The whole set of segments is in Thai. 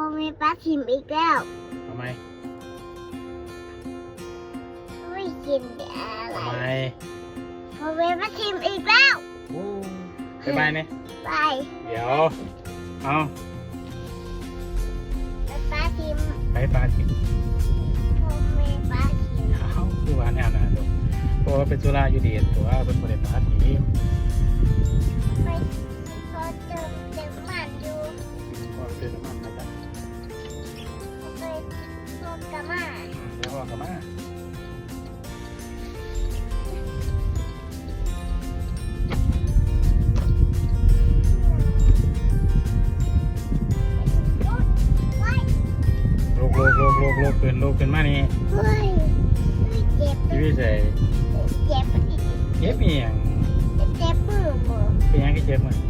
อมีปลาชิมอีกแล้วทำไมไม่กินอะไรทำไมพอมีปลาชิมอีกแล้วโอ้ไปบายเนี่ยไปเดี๋ยว เอาปลาชิมไปปลาทิมพอมีปลาชิมเอาคือว่าแนวนะลูกเพราะว่าเป็นสุราอยู่ดีตัวเป็นบริปลาทิ โซนกามาเดี๋ยวพอกลับมาเฮ้ยลูกลูกลูกลูกลูกขึ้นลูกขึ้นมานี่เฮ้ยเจ็บชีวิตใส่เจ็บเจ็บเอียงเจ็บมือมือเป็นยังก็เจ็บมั้งเฮ้ยเก่งเงี้ยเฮ้ยยัง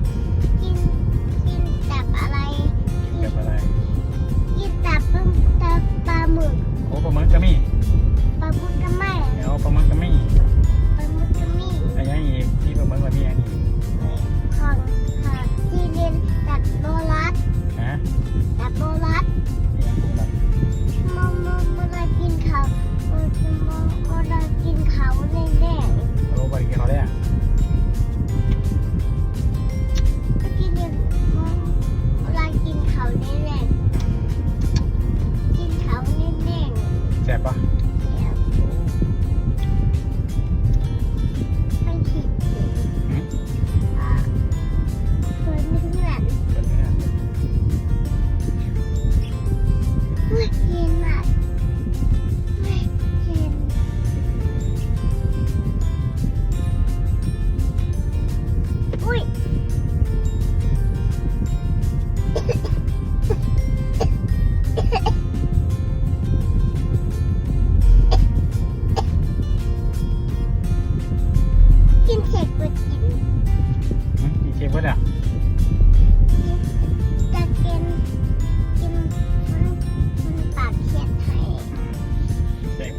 อีกที่ปลาหมึกมัน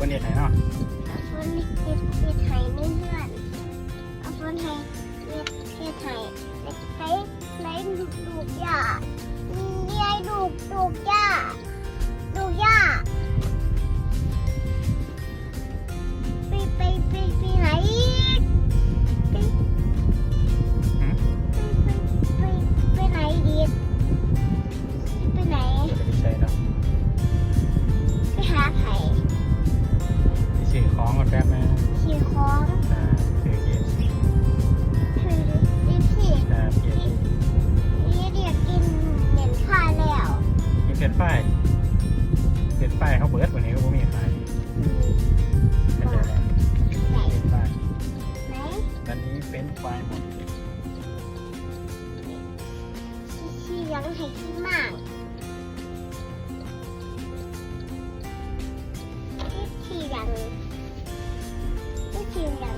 เด็กคนนี้ไทยเนาะเอาคนเขียดเขียดไทยนี่เพื่อนเอาคนไทยเขียดเขียดไทยไหนไหนลูกลูกย่านี่ไอ้ลูกลูกย่า นี่ชี้ยัง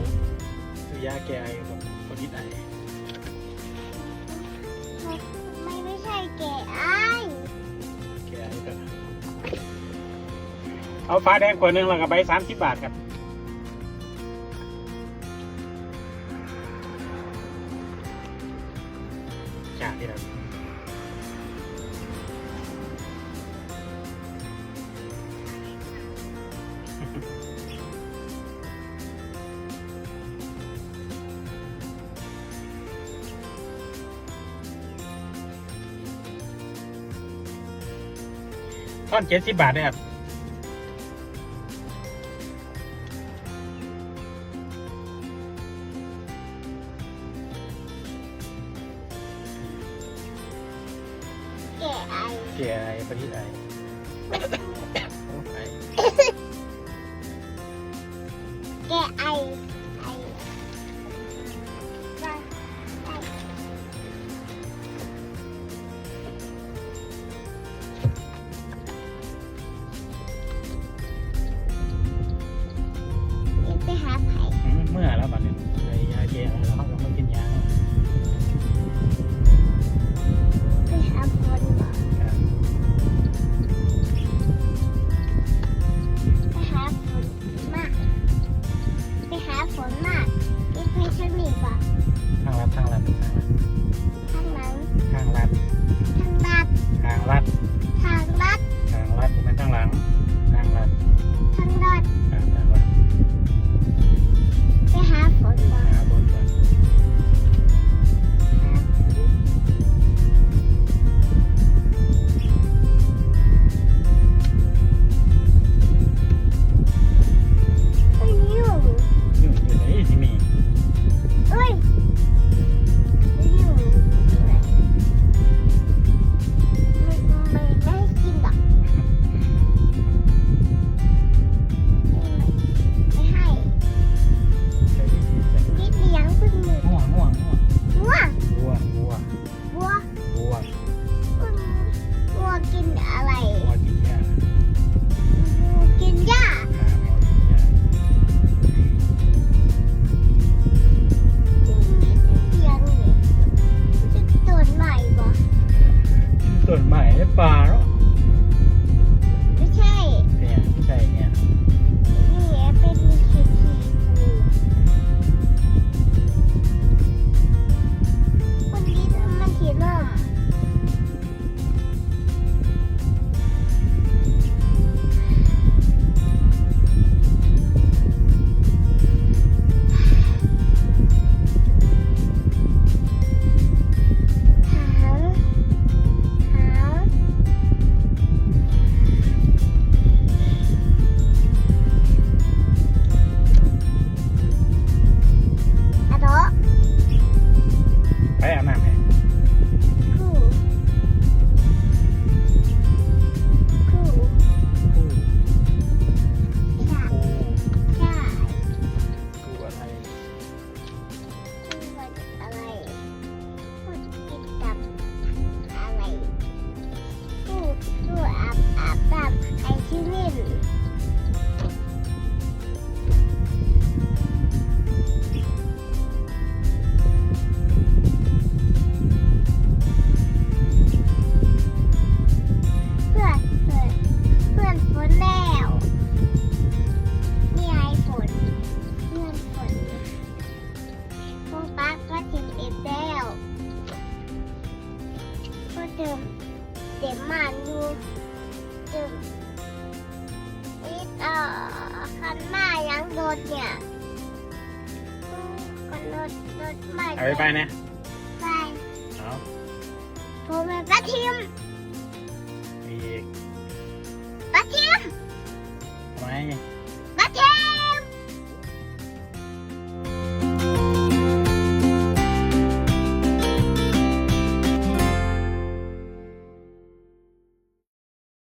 ซื้อยาแก้ไอแบบคนที่ไอไม่ไม่ใช่แกไอแก้ไอกันเอาฟ้าแดงขวดหนึ่งแล้วก็ใบสามสิบบาทครับ อนเจ็ดสิบบาทเนี่ยครับแกไอ้ายเกียร์ไอประดิษฐ์ไอโอ้ไอ ฝนมากอีกมีชั้นอีกอะทางรัดทางรัดข้างหลังทางรัดทางรัดทางรัด ที่นี่เพื่อนเพื่อนเพื่อนฝนแล้วนี่ไอฝนเพื่อนฝนพวกป้าก็ถึงเอ็ดแล้วก็เติมเต็มาดูจิม อีกเอ่อคันหน้ายังรถเนี่ยก็รถรถใหม่ไปไปนะไปเอาผมเป็นป้าทิมอีกป้าทิมไป